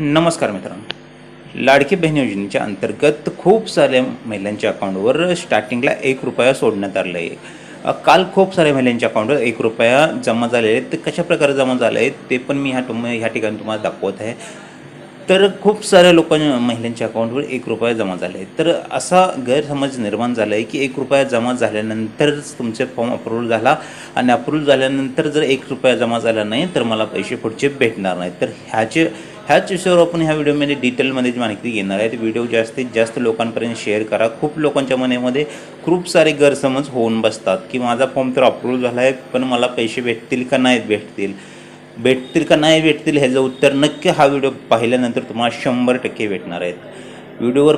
नमस्कार मित्रांनो. लाडकी बहीण योजनेच्या अंतर्गत खूप साऱ्या महिलांच्या अकाउंटवर स्टार्टिंगला एक रुपया सोडण्यात आलं आहे. काल खूप साऱ्या महिलांच्या अकाउंटवर एक रुपया जमा झालेले आहेत. ते कशा प्रकारे जमा झाले आहेत ते पण मी ह्या तुम ह्या ठिकाणी तुम्हाला दाखवत आहे. तर खूप साऱ्या लोकांच्या महिलांच्या अकाउंटवर एक रुपया जमा झाला आहे तर असा गैरसमज निर्माण झाला आहे की एक रुपया जमा झाल्यानंतरच तुमचे फॉर्म अप्रूव्हल झाला आणि अप्रूव्हल झाल्यानंतर जर एक रुपया जमा झाला नाही तर मला पैसे पुढचे भेटणार नाही तर ह्याचे ह्याच विषयावर आपण ह्या व्हिडिओमध्ये डिटेलमध्ये माहिती घेणार आहे व्हिडिओ जास्तीत जास्त लोकांपर्यंत शेअर करा. खूप लोकांच्या मनामध्ये खूप सारे गैरसमज होऊन बसतात की माझा फॉर्म तर अप्रूव्ह झाला आहे पण मला पैसे भेटतील का नाही भेटतील? भेटतील का नाही भेटतील ह्याचं उत्तर नक्की हा व्हिडिओ पाहिल्यानंतर तुम्हाला शंभर टक्के भेटणार आहेत. व्हिडिओवर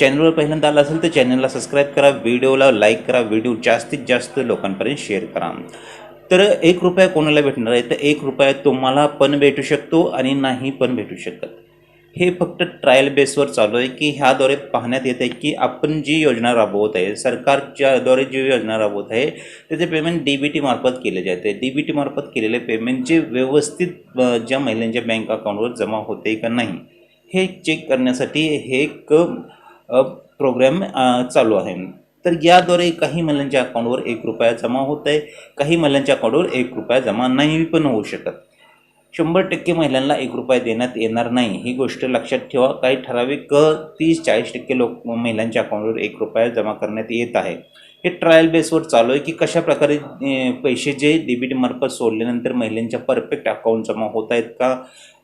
चॅनलवर पहिल्यांदा आला असेल तर चॅनलला सबस्क्राईब करा व्हिडिओला लाईक करा व्हिडिओ जास्तीत जास्त लोकांपर्यंत शेअर करा. तर एक रुपया कोणाला भेटणार आहे? तर एक रुपया तुम्हाला पण भेटू शकतो आणि नाही पण भेटू शकत. हे फक्त ट्रायल बेसवर चालू आहे की ह्याद्वारे पाहण्यात येत आहे की आपण जी योजना राबवत आहे सरकारच्याद्वारे जी योजना राबवत आहे त्याचे पेमेंट डी बी टीमार्फत केले जाते. डी बी टीमार्फत केलेले केलेले पेमेंटचे व्यवस्थित ज्या महिलांच्या बँक अकाउंटवर जमा होते का नाही हे चेक करण्यासाठी हे एक प्रोग्रॅम चालू आहे. तर याद्वारे काही महिलांच्या अकाउंटवर एक रुपया जमा होत आहे. काही महिलांच्या अकाउंटवर एक रुपया जमा नाही पण होऊ शकत. शंभर टक्के महिलांना एक रुपया देण्यात येणार नाही. ही गोष्ट लक्षात ठेवा. काही ठराविक तीस चाळीस टक्के लोक महिलांच्या अकाउंटवर एक रुपया जमा करण्यात येत आहे. हे ट्रायल बेसवर चालू आहे की कशा प्रकारे पैसे जे डी बी मार्फत सोडल्यानंतर महिलांच्या परफेक्ट अकाउंट जमा होत आहेत का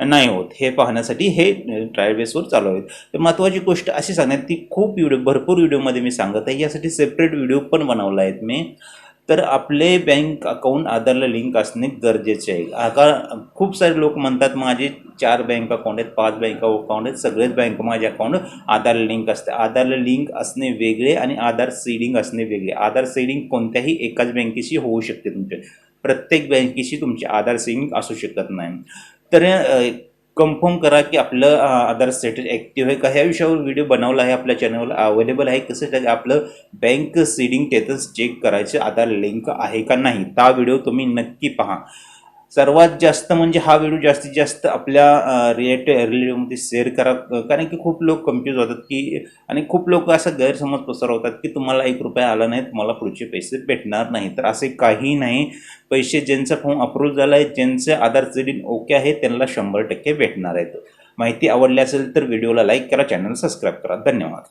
नाही होत हे पाहण्यासाठी हे ट्रायल बेसवर चालू आहेत तर महत्त्वाची गोष्ट अशी सांगण्यात ती खूप व्हिडिओ भरपूर व्हिडिओमध्ये मी सांगत आहे. यासाठी सेपरेट व्हिडिओ पण बनवला आहेत मी. तर आपले बँक अकाऊंट आधारला लिंक असणे गरजेचे आहे. आता खूप सारे लोक म्हणतात माझे चार बँक अकाउंट आहेत पाच बँक अकाउंट आहेत सगळेच बँक माझे अकाउंट आधारला लिंक असते. आधारला लिंक असणे वेगळे आणि आधार सीडिंग असणे वेगळे. आधार सीडिंग कोणत्याही एकाच बँकेशी होऊ शकते तुमचे. प्रत्येक बँकेशी तुमचे आधार सीडिंग असू शकत नाही. तर कन्फर्म करा की आपलं आधार स्टेटस ॲक्टिव्ह आहे का? ह्या विषयावर व्हिडिओ बनवला आहे आपल्या चॅनलवर अवेलेबल आहे. कसं त्याचं आपलं बँक सीडिंग स्टेटस चेक करायचं. आधार लिंक आहे का नाही? हा व्हिडिओ तुम्ही नक्की पहा. सर्वात जास्त म्हणजे हा व्हिडिओ जास्तीत जास्त आपल्या रिलेट रिलेटिव्हमध्ये शेअर करा कारण की खूप लोक कन्फ्यूज होतात की आणि खूप लोक असा गैरसमज पसरवतात की तुम्हाला एक रुपया आला नाही तुम्हाला पुढचे पैसे भेटणार नाही तर असे काही नाही. पैसे ज्यांचा फॉर्म अप्रूव्ह झाला आहे ज्यांचे आधार सीडिंग ओके आहे त्यांना शंभर टक्के भेटणार आहेत. माहिती आवडली असेल तर व्हिडिओला लाईक करा चॅनल सबस्क्राईब करा. धन्यवाद.